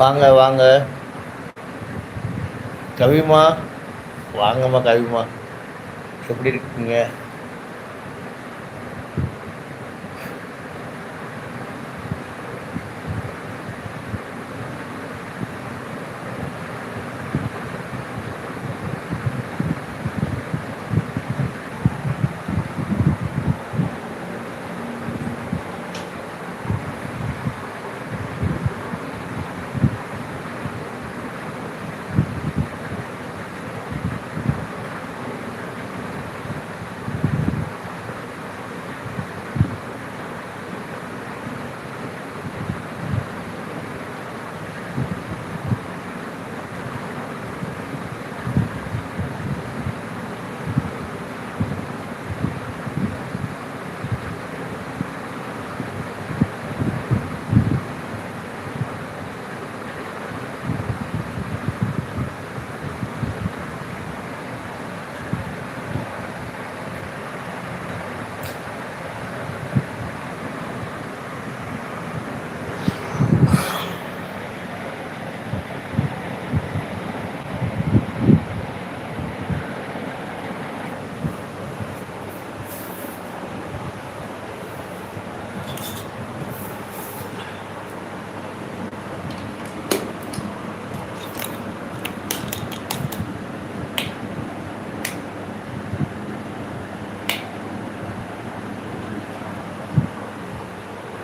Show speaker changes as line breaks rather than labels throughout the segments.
வாங்க வாங்க. கவிமா வாங்கம்மா கவிமா. எப்படி இருக்கீங்க?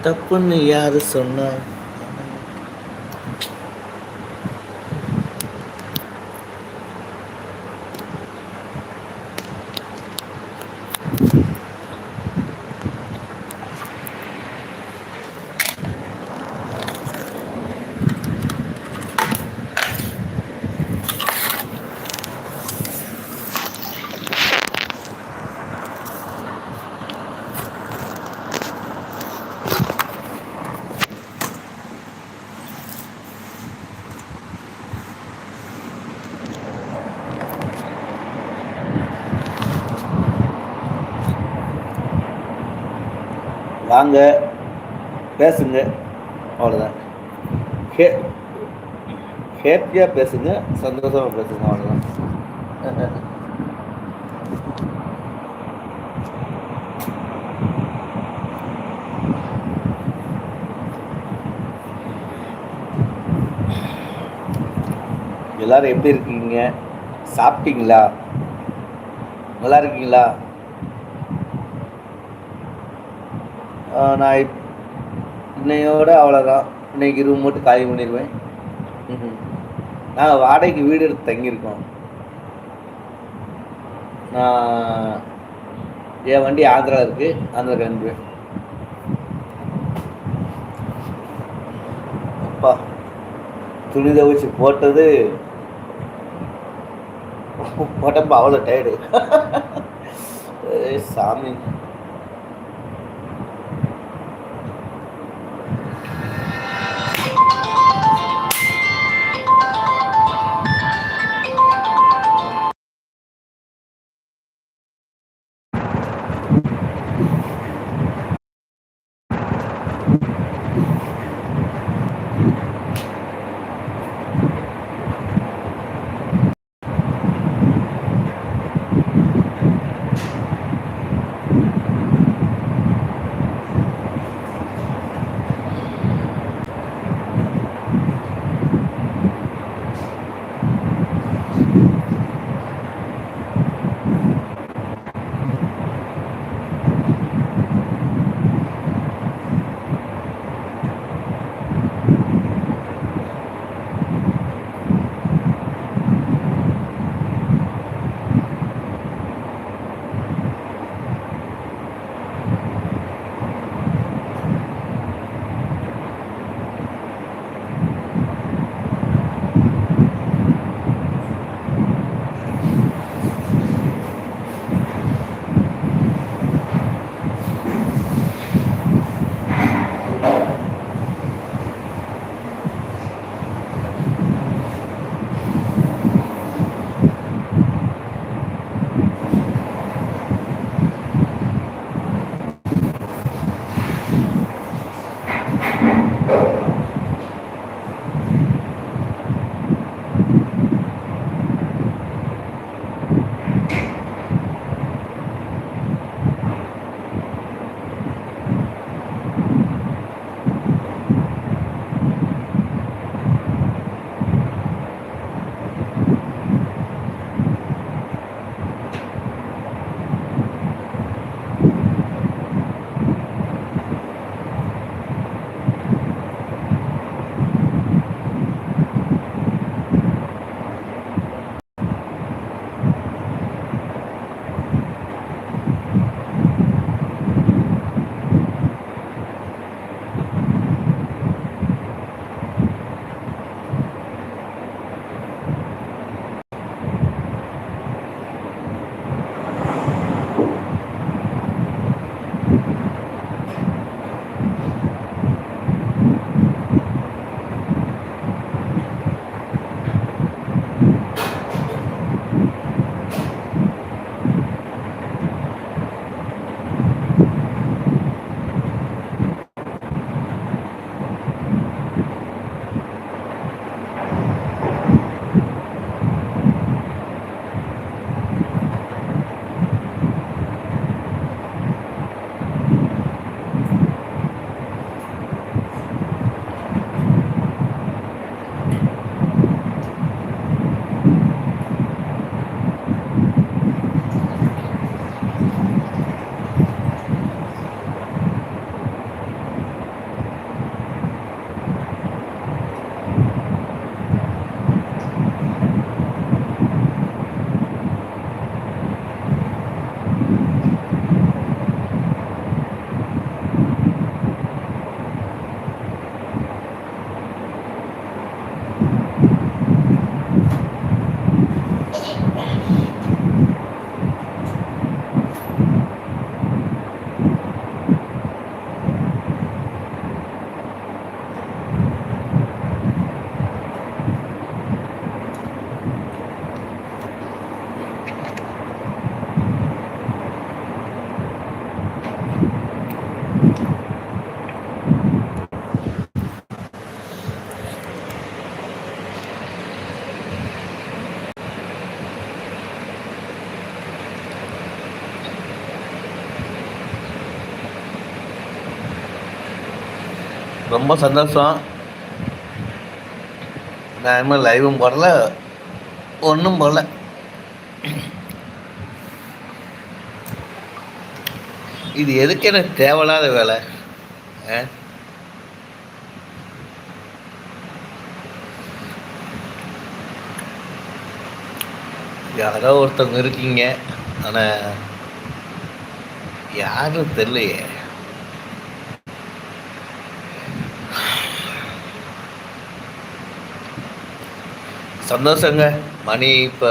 தப்புன்னு யாரு சொன்னா? வாங்க பேசுங்க அவ்வளோதான் ஹே ஹேப்பியாக பேசுங்க சந்தோஷமாக பேசுங்க அவ்வளோதான் எல்லாரும் எப்படி இருக்கீங்க? சாப்பிட்டீங்களா? நல்லா இருக்கீங்களா ஆஹ் நான் இப்- இன்னையோட அவ்வளோதான் இன்னைக்கு ரூம் மட்டும் காலி பண்ணிடுவேன் நாங்கள் வாடகைக்கு வீடு எடுத்து தங்கியிருக்கோம். நான் என் வண்டி ஆந்திரா இருக்கு. ஆந்திரா கிளம்புவேன் அப்பா துணி துவைச்சு போட்டது. உடம்பு அவ்வளோ டயர்டு சாமி. ரொம்ப சந்தோஷம். நான் இனிமேல் லைவும் போடல ஒன்றும் போடல. இது எதுக்கு எனக்கு தேவையில்லாத வேலை? யாரோ ஒருத்தவங்க இருக்கீங்க ஆனால் யாரும் தெரியலையே. சந்தோஷங்க. மணி இப்போ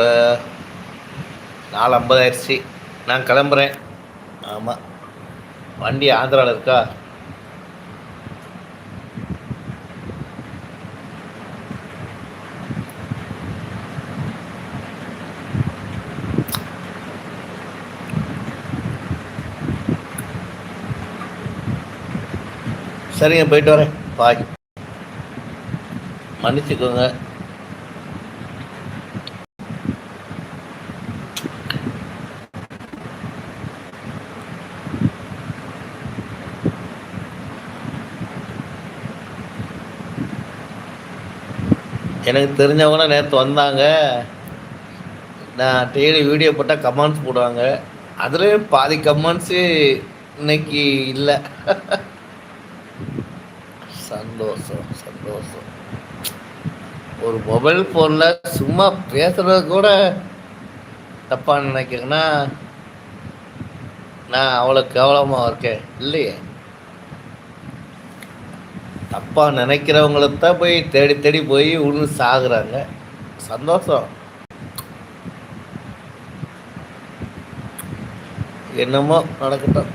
நாலு ஐம்பது ஆயிடுச்சு நான் கிளம்புறேன். ஆமாம் வண்டி ஆந்திராவில் இருக்கா? சரிங்க போயிட்டு வரேன். பாய் மன்னிச்சுக்கோங்க. எனக்கு தெரிஞ்சவங்க நேற்று வந்தாங்க. நான் டெய்லி வீடியோ போட்டால் கமெண்ட்ஸ் போடுவாங்க. அதுலேயும் பாதி கமெண்ட்ஸு இன்னைக்கு இல்லை. சந்தோஷம் சந்தோஷம். ஒரு மொபைல் ஃபோனில் சும்மா பேசுறது கூட தப்பாக நினைக்கிறேன்னா நான் அவ்வளோ கேவலமாக இருக்கேன். இல்லையே? தப்பாக நினைக்கிறவங்கள தான் போய் தேடி தேடி போய் உள்ள சாகுறாங்க. சந்தோஷம். என்னமோ நடக்கட்டும்.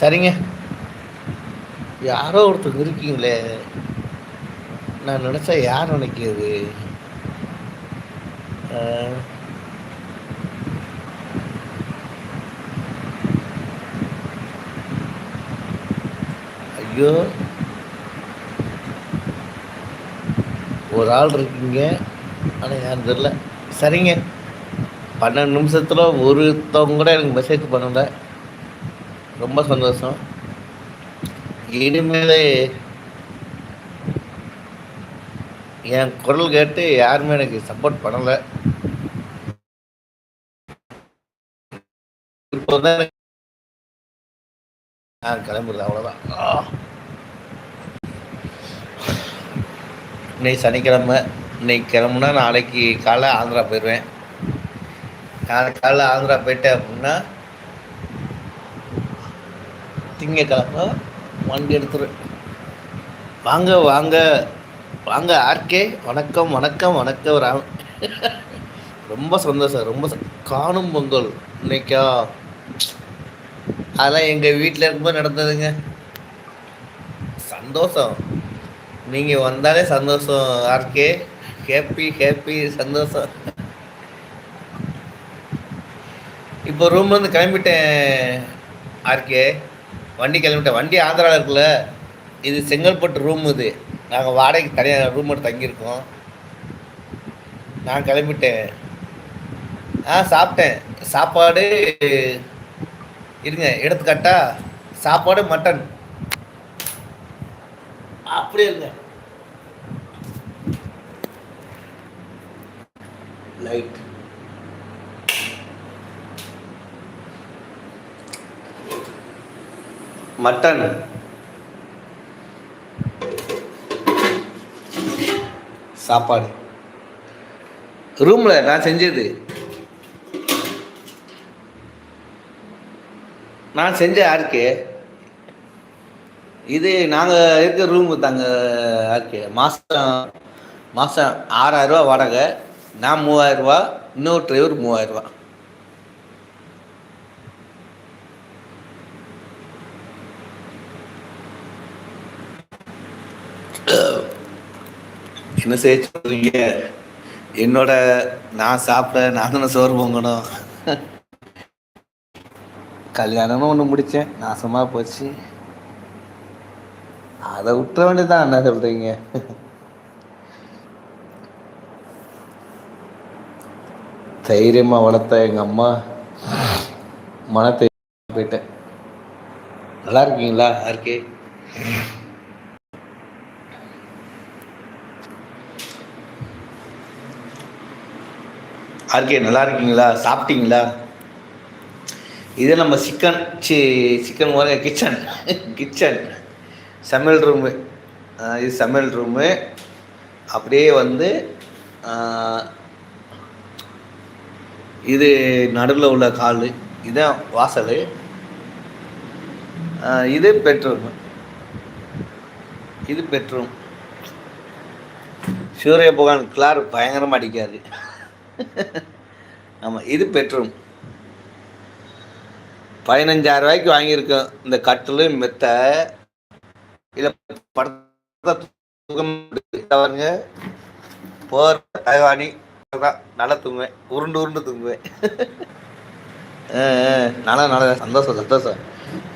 சரிங்க. யாரோ ஒருத்தர் இருக்கீங்களே. நான் நினச்சா யார் நினைக்கிறது? ஐயோ. ஒரு ஆள் இருக்கீங்க. ஆனால் யாரும் தெரில சரிங்க. பன்னெண்டு நிமிஷத்தில் ஒருத்தவங்க கூட எனக்கு மெசேஜ் பண்ணல. ரொம்ப சந்தோஷம். இனிமேல் என் குரல் கேட்டு யாருமே எனக்கு சப்போர்ட் பண்ணலை. இப்போ தான் எனக்கு நான் கிளம்புறது அவ்வளோதான் இன்னைக்கு சனிக்கிழமை இன்னைக்கு கிளம்புனா நாளைக்கு காலைல ஆந்திரா போயிடுவேன். நாளைக்கு காலைல ஆந்திரா போயிட்டேன் அப்படின்னா திங்கக்கிழமை வண்டி எடுத்துருவேன். வாங்க வாங்க வாங்க ஆர்கே வணக்கம் வணக்கம் வணக்கம் ராம் ரொம்ப சந்தோஷம் ரொம்ப ச- காணும் பொங்கல் இன்னைக்கா. அதெல்லாம் எங்கள் வீட்டில் இருக்கும்போது நடந்ததுங்க. சந்தோஷம். நீங்கள் வந்தாலே சந்தோஷம் ஆர்கே. ஹேப்பி ஹேப்பி சந்தோஷம். இப்போ ரூம்லேருந்து கிளம்பிட்டேன் ஆர்கே. வண்டி கிளம்பிட்டேன். வண்டி ஆந்திராவில் இருக்குல்ல இது செங்கல்பட்டு ரூம் இது. நாங்கள் வாடகைக்கு தனியாக ரூம் எடுத்து தங்கியிருக்கோம். நான் கிளம்பிட்டேன். ஆ சாப்பிட்டேன். சாப்பாடு இருங்க எடுத்துக்காட்டா சாப்பாடு மட்டன். அப்படியே இருங்க. லைட் மட்டன் சாப்பாடு. ரூம்ல நான் செஞ்சது. நான் செஞ்ச யாருக்கு இது நாங்கள் இருக்க ரூமு தாங்க யாருக்கு மாதம் மாதம் ஆறாயிரரூவா வாடகை. நான் மூவாயிரரூவா இன்னொரு டிரைவர் மூவாயிரரூவா. என்ன செய்ய சொல்றீங்க? என்னோட நான் சாப்பிட நான் தானே சோறு பொங்கணும். கல்யாணமும் ஒன்று முடித்தேன் நாசமாக போச்சு. அதை விட்டுற வேண்டியதான் என்ன சொல்கிறீங்க தைரியமாக வளர்த்த எங்கள் அம்மா மனத்தை போயிட்டேன். நல்லா இருக்கீங்களா? ஆர்கே ஆர்கே நல்லா இருக்கீங்களா? சாப்பிட்டீங்களா? இது நம்ம சிக்கன் சி சிக்கன் மாதிரி கிச்சன். கிச்சன். சமையல் ரூமு. இது சமையல் ரூமு. அப்படியே வந்து இது நடுவில் உள்ள கால் இதான் வாசல். இது பெட்ரூம். இது பெட்ரூம். சூரிய பகவான் கிளார் பயங்கரமாக அடிக்காது ஆமாம் இது பெட்ரூம். பதினஞ்சாயிரம் ரூபாய்க்கு வாங்கியிருக்கோம். இந்த கட்டில் மெத்த. இதில் படத்தை பாருங்க. போகிற தயவானி நல்லா தூங்குவேன். உருண்டு உருண்டு தூங்குவேன். நல்லா நல்லா சந்தோஷம் சந்தோஷம்.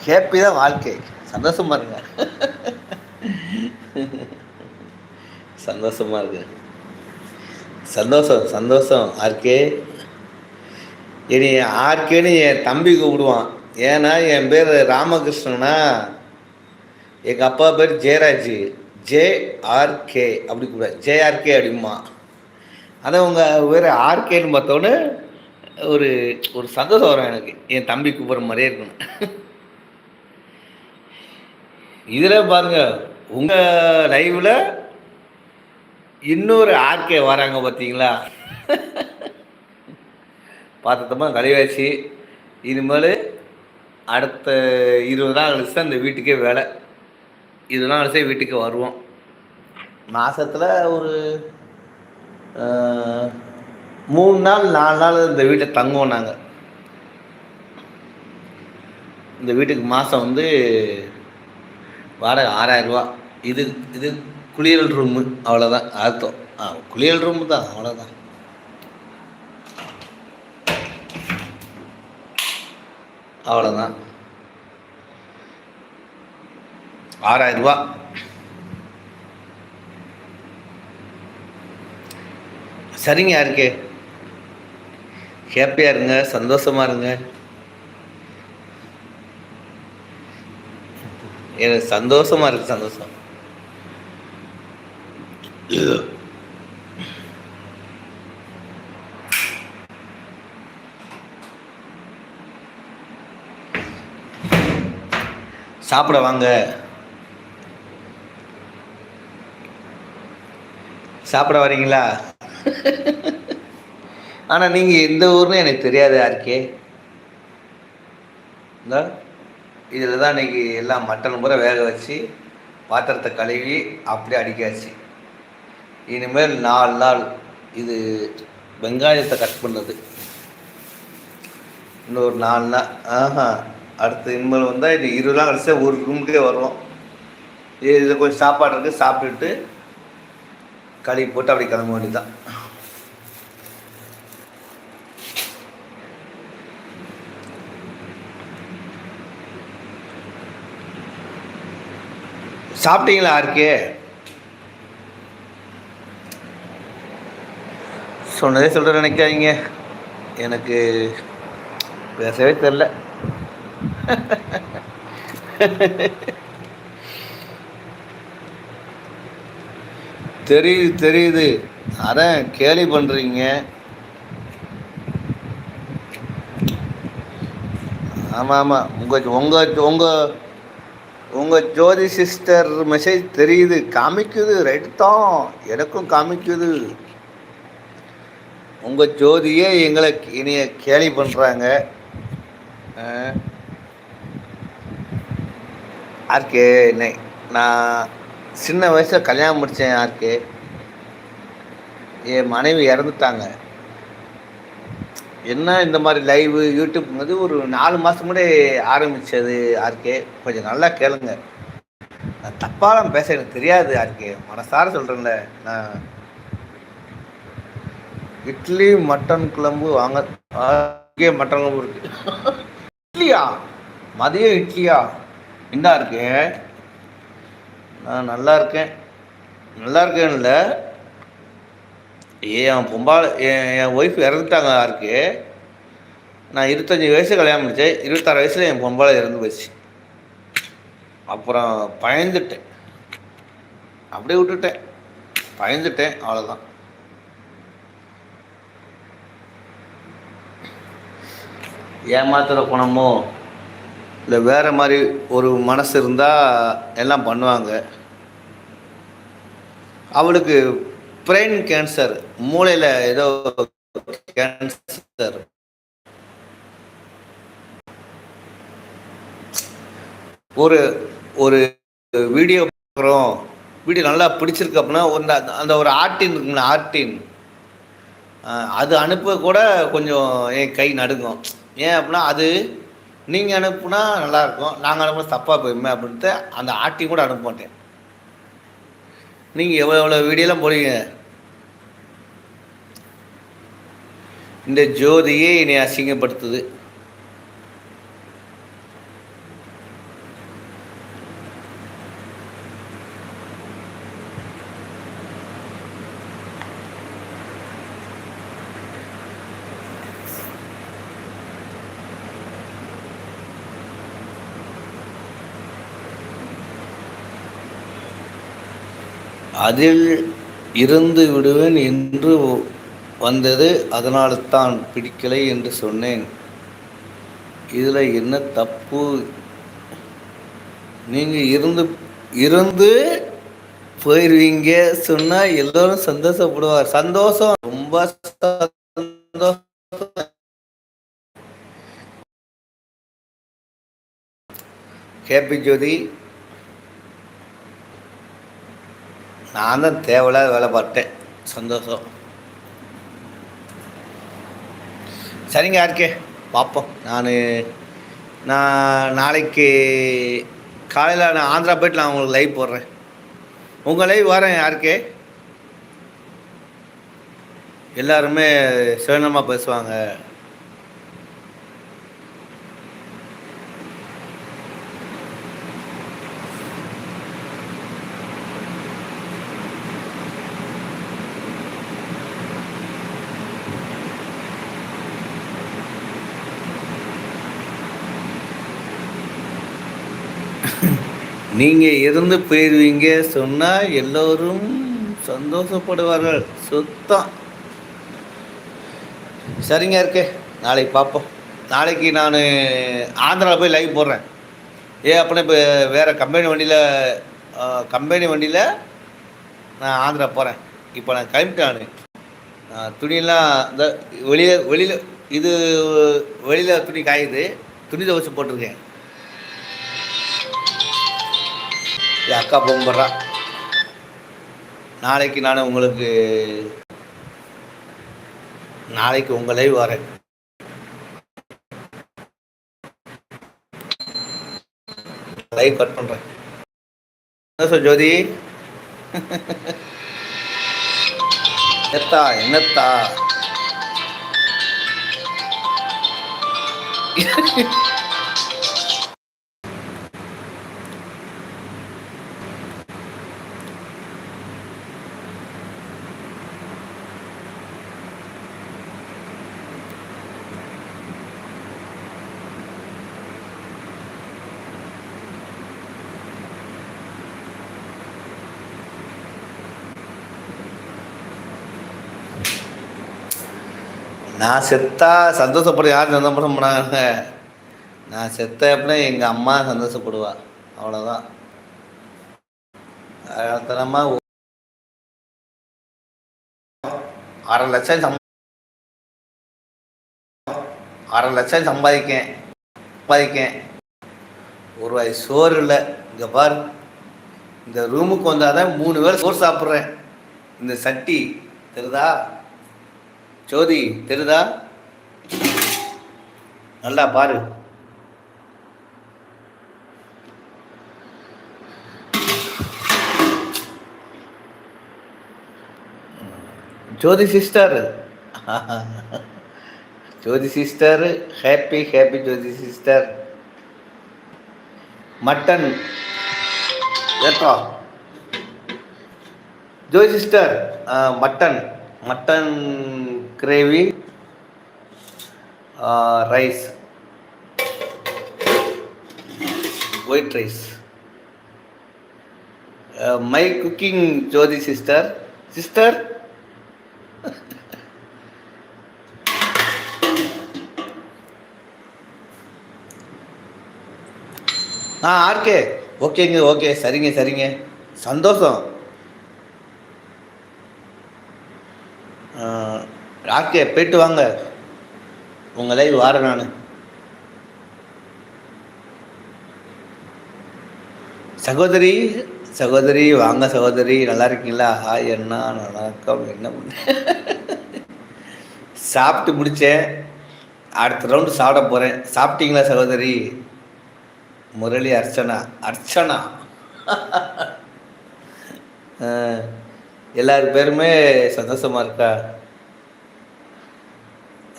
ஹேப்பி தான் வாழ்க்கை. சந்தோஷமா இருங்க. சந்தோஷமா இருக்கு. சந்தோஷம் சந்தோஷம் ஆர்கே. இனி ஆர்கேன்னு என் தம்பி கூப்பிடுவான். ஏன்னா என் பேர் ராமகிருஷ்ணனா. எங்கள் அப்பா பேர் ஜெயராஜ். ஜேஆர்கே அப்படி கூட ஜேஆர்கே அப்படிமா அதை உங்கள் வேறு ஆர்கேன்னு பார்த்தோன்னே ஒரு ஒரு சந்தோஷம் வரும் எனக்கு. என் தம்பி கூப்பிட்ற மாதிரியே இருக்கணும். இதில் பாருங்க உங்கள் லைவில் இன்னொரு ஆர்கே வராங்க பார்த்தீங்களா? பார்த்தமா கழிவாச்சு இனிமேல் அடுத்த இருபது நாள் கழிச்சு தான் இந்த வீட்டுக்கே வேலை. இருபது நாள் கழிச்சே வீட்டுக்கு வருவோம். மாதத்தில் ஒரு மூணு நாள் நாலு நாள் இந்த வீட்டை தங்குவோம் நாங்கள் இந்த வீட்டுக்கு மாதம் வந்து வாடகை ஆறாயிரரூவா இது இது குளியல் ரூமு அவ்வளோதான் அர்த்தம். ஆ குளியல் ரூமு தான் அவ்வளோதான் அவ்வளோதான் ஆறாயிரரூவா சரிங்க யாருக்கு? ஹாப்பியாக இருங்க சந்தோஷமாக இருங்க. எனக்கு சந்தோஷமாக இருக்கு சந்தோஷம். சாப்பிட வாங்க. சாப்பிட வரீங்களா? ஆனால் நீங்கள் எந்த ஊர்னு எனக்கு தெரியாது யாருக்கே இந்த இதில் தான் இன்றைக்கி எல்லாம் மட்டன் முறை வேக வச்சு பாத்திரத்தை கழுவி அப்படியே அடிக்காச்சு இனிமேல் நாலு நாள் இது வெங்காயத்தை கட் பண்ணது. இன்னொரு நாலு நாள் ஆஹா அடுத்து இனிமேல் வந்தால் இது இருபது நாள் கழிச்சா ஒரு ரூமுக்கே வருவோம். இதில் கொஞ்சம் சாப்பாடு இருக்குது சாப்பிட்டுட்டு கழுவி போட்டு அப்படி கிளம்ப வேண்டியதான் சாப்பிட்டீங்களா ஆர்கே? சொன்னதே சொல்கிற நினைக்காதீங்க. எனக்கு பேசவே தெரில தெரியுது தெரியுது. அதான் கேலி பண்ணுறீங்க ஆமாம் ஆமாம் உங்கள் உங்கள் உங்கள் உங்கள் ஜோதி சிஸ்டர் மெசேஜ் தெரியுது. காமிக்குது. ரைட் தான் எனக்கும் காமிக்குது. உங்கள் ஜோதியே எங்களை இனிய கேலி பண்ணுறாங்க ஆர்கே நான் சின்ன வயசில் கல்யாணம் முடித்தேன் ஆர்கே. என் மனைவி இறந்துட்டாங்க. என்ன இந்த மாதிரி லைவு யூடியூப்ங்கிறது ஒரு நாலு மாதம் கூட ஆரம்பித்தது ஆர்கே கொஞ்சம் நல்லா கேளுங்க. நான் தப்பாலாம் பேச எனக்கு தெரியாது ஆர்கே மனசார சொல்கிறேன்ல நான் இட்லி மட்டன் குழம்பு வாங்க ஆர்கே மட்டன் குழம்பு இருக்கு. இட்லியா? மதியம் இட்லியா? என்ன இருக்கு நான் நல்லா இருக்கேன். நல்லா இருக்கேன்ல. என் பொம்பால் என் என் ஒய்ஃப் இறந்துட்டாங்க யாருக்கு? நான் இருபத்தஞ்சி வயசு கல்யாணம் முடித்தேன் இருபத்தாறு வயசில் என் பொம்பால் இறந்து போச்சு. அப்புறம் பயந்துட்டேன். அப்படியே விட்டுட்டேன். பயந்துட்டேன் அவ்வளோதான் ஏமாத்துகிற குணமோ? இல்லை வேறு மாதிரி ஒரு மனசு இருந்தால் எல்லாம் பண்ணுவாங்க. அவளுக்கு பிரெயின் கேன்சர் மூளையில் ஏதோ கேன்சர் ஒரு ஒரு வீடியோ பார்க்குறோம். வீடியோ நல்லா பிடிச்சிருக்கு அப்படின்னா அந்த அந்த ஒரு ஆர்டின் இருக்குங்களா ஆர்டின் அது அனுப்ப கூட கொஞ்சம் என் கை நடுங்கும். ஏன் அப்படின்னா அது நீங்கள் அனுப்புனா நல்லாயிருக்கும் நாங்கள் அனுப்புனா தப்பாக போயுமே அப்படின்ட்டு அந்த ஆர்டின் கூட அனுப்ப மாட்டேன். நீங்கள் எவ்வளோ எவ்வளோ வீடியோலாம் போடுவீங்க? இந்த ஜோதியே என்னை அசிங்கப்படுத்துது. அதில் இருந்து விடுவேன் என்று வந்தது அதனால் தான் பிடிக்கலை என்று சொன்னேன். இதில் என்ன தப்பு? நீங்கள் இருந்து இருந்து போயிடுவீங்க சொன்னால் எல்லோரும் சந்தோஷப்படுவார். சந்தோஷம் ரொம்ப சந்தோஷம். ஹேப்பி ஜோதி நான் தான் தேவையில்லாத வேலை பார்த்தேன் சந்தோஷம். சரிங்க யாருக்கே பார்ப்போம். நான் நான் நாளைக்கு காலையில் நான் ஆந்திரா போய்ட்டு நான் உங்களுக்கு லைவ் போடுறேன். உங்கள் லைவ் வரேன் யாருக்கே எல்லாருமே சிவனமாக பேசுவாங்க. நீங்கள் இருந்து போயிடுவீங்க சொன்னால் எல்லோரும் சந்தோஷப்படுவார்கள். சுத்தம். சரிங்க இருக்கே. நாளைக்கு பார்ப்போம் நாளைக்கு நான் ஆந்திராவில் போய் லைவ் போடுறேன். ஏ அப்படின்னா இப்போ வேறு கம்பெனி வண்டியில் கம்பெனி வண்டியில் நான் ஆந்திரா போகிறேன் இப்போ நான் கிளம்பிட்டேன் நான். துணியெல்லாம் இந்த வெளியில் வெளியில் இது வெளியில் துணி காயுது. துணி துவச்சி போட்டிருக்கேன். இது அக்கா பொம்புறா நாளைக்கு நான் உங்களுக்கு நாளைக்கு உங்கள் லைவ் வரேன். லைவ் கட் பண்ணுறேன் என்ன சொல் ஜோதி? என்னத்தா என்னத்தா? நான் செத்தா சந்தோஷப்படு யார் சந்தோஷப்பட மாட்டாங்க நான் செத்த அப்படின்னா எங்கள் அம்மா சந்தோஷப்படுவா. அவ்வளோதான் தனமாக அரை லட்சம் சம் அரை லட்சம் சம்பாதிக்கேன். சம்பாதிக்கேன். ஒரு ரூபாய் சோறு இல்லை. இங்கே பாரு. இந்த ரூமுக்கு வந்தால் தான் மூணு பேர் சோறு சாப்பிட்றேன். இந்த சட்டி தெரியுதா? ஜோதி தெரிதா? நல்லா பாரு. Jyothi sister. Jyothi sister happy happy Jyothi sister. Mutton. ஏற்றா Jyothi sister mutton. Mutton gravy rice. White rice my cooking Jyothi sister sister ஆ ஆர்கே. ஓகேங்க ஓகே சரிங்க சரிங்க. சந்தோஷம். ராக்கே போயிட்டு வாங்க. உங்கள் லைவ் வாரேன் நான். சகோதரி சகோதரி வாங்க சகோதரி. நல்லா இருக்கீங்களா? ஹாய் என்ன வணக்கம் என்ன பண்ண? சாப்பிட்டு முடித்தேன் அடுத்த ரவுண்டு சாப்பிட போகிறேன் சாப்பிட்டீங்களா சகோதரி? முரளி அர்ச்சனா. அர்ச்சனா. அஹ், எல்லார் பேருமே சந்தோஷமா இருக்கா?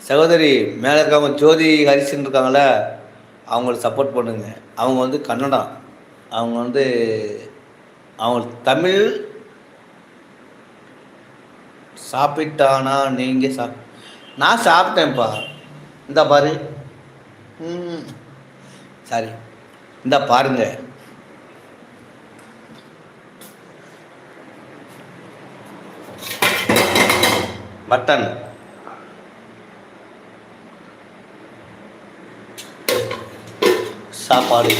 சகோதரி மேலே இருக்கவங்க ஜோதி ஹரிசன் இருக்காங்கள அவங்களுக்கு சப்போர்ட் பண்ணுங்க. அவங்க வந்து கன்னடம் அவங்க வந்து அவங்க தமிழ் சாப்பிட்டானா நீங்கள் சாப் நான் சாப்பிட்டேன்ப்பா. இந்த பாரு. ம் சாரி. இந்த பாருங்க. மட்டன் சாப்பாடு.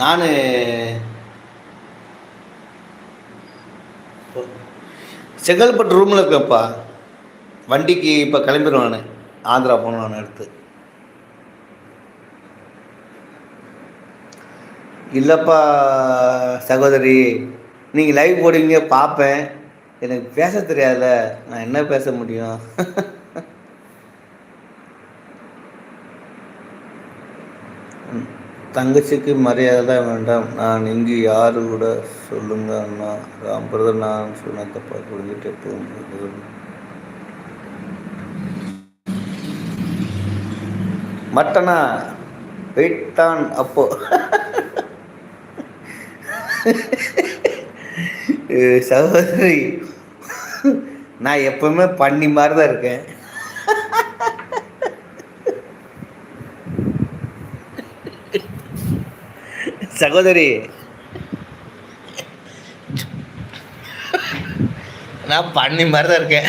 நான் செங்கல்பட்டு ரூமில் இருக்கேன்ப்பா. வண்டிக்கு இப்போ கிளம்பிடுவேன் நான். ஆந்திரா போகணும் நான் எடுத்து இல்லைப்பா சகோதரி நீங்கள் லைவ் போடுவீங்க பார்ப்பேன். எனக்கு பேச தெரியாதுல்ல நான் என்ன பேச முடியும்? தங்கச்சிக்கு மரியாதை தான் வேண்டாம். நான் இங்கு யாரு கூட சொல்லுங்க அண்ணா. ராம் பிரதர் நான் சொன்ன தப்பா புரிஞ்சுட்டு எப்பவும் மட்டனா? வெயிட் தான் அப்போ. சகோதரி நான் எப்பவுமே பண்ணி மாதிரி தான் இருக்கேன். சகோதரி. நான் பண்ணி மாதிரி தான் இருக்கேன்.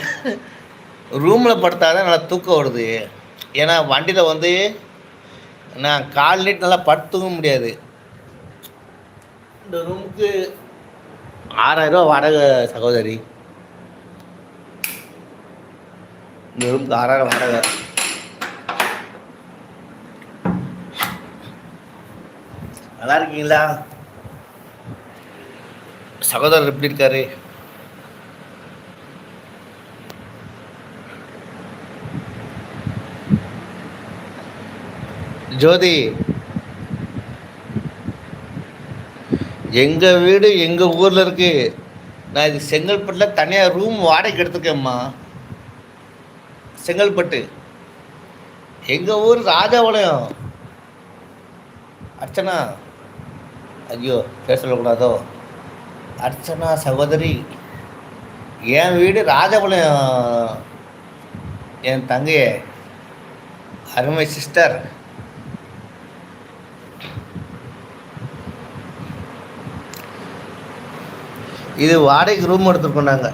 ரூமில் படுத்தாதான் நல்லா தூக்கம் வருது. ஏன்னா வண்டியில் வந்து நான் கால் நீட் நல்லா படுத்துக்க முடியாது. இந்த ரூமுக்கு ஆறாயிரம் வாடகை சகோதரி. இந்த ரூமுக்கு ஆறாயிரம் வாடகை. நல்லா இருக்கீங்களா? சகோதரர் எப்படி இருக்காரு? ஜோதி. எங்க வீடு எங்க ஊர்ல இருக்கு? நான் இது செங்கல்பட்டுல தனியாக ரூம் வாடகைக்கு எடுத்துக்கேம்மா செங்கல்பட்டு. எங்கள் ஊர் ராஜபாளையம். அர்ச்சனா. ஐயோ பேர் சொல்லக்கூடாதோ அர்ச்சனா சகோதரி என் வீடு ராஜபாளையம். என் தங்கைய அருமை சிஸ்டர். இது வாடகைக்கு ரூம் எடுத்துருக்கோம் நாங்கள்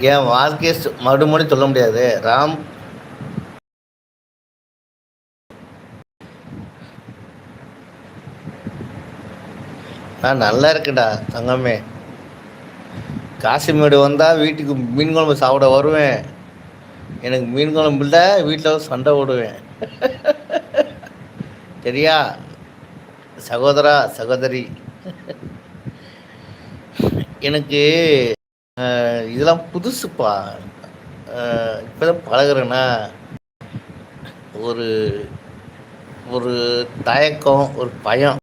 என் வாழ்க்கையை சு- மறுபடியும் சொல்ல முடியாது. ராம் நான் நல்லா இருக்குடா தங்கமே. காசிமேடு வந்தால் வீட்டுக்கு மீன் குழம்பு சாப்பிட வருவேன். எனக்கு மீன் குழம்பு இல்லை வீட்டில் சண்டை ஓடுவேன் சரியா? சகோதரா சகோதரி. எனக்கு இதெல்லாம் புதுசுப்பா. இப்போதான் இப்பதான் ஒரு ஒரு தயக்கம் ஒரு பயம்.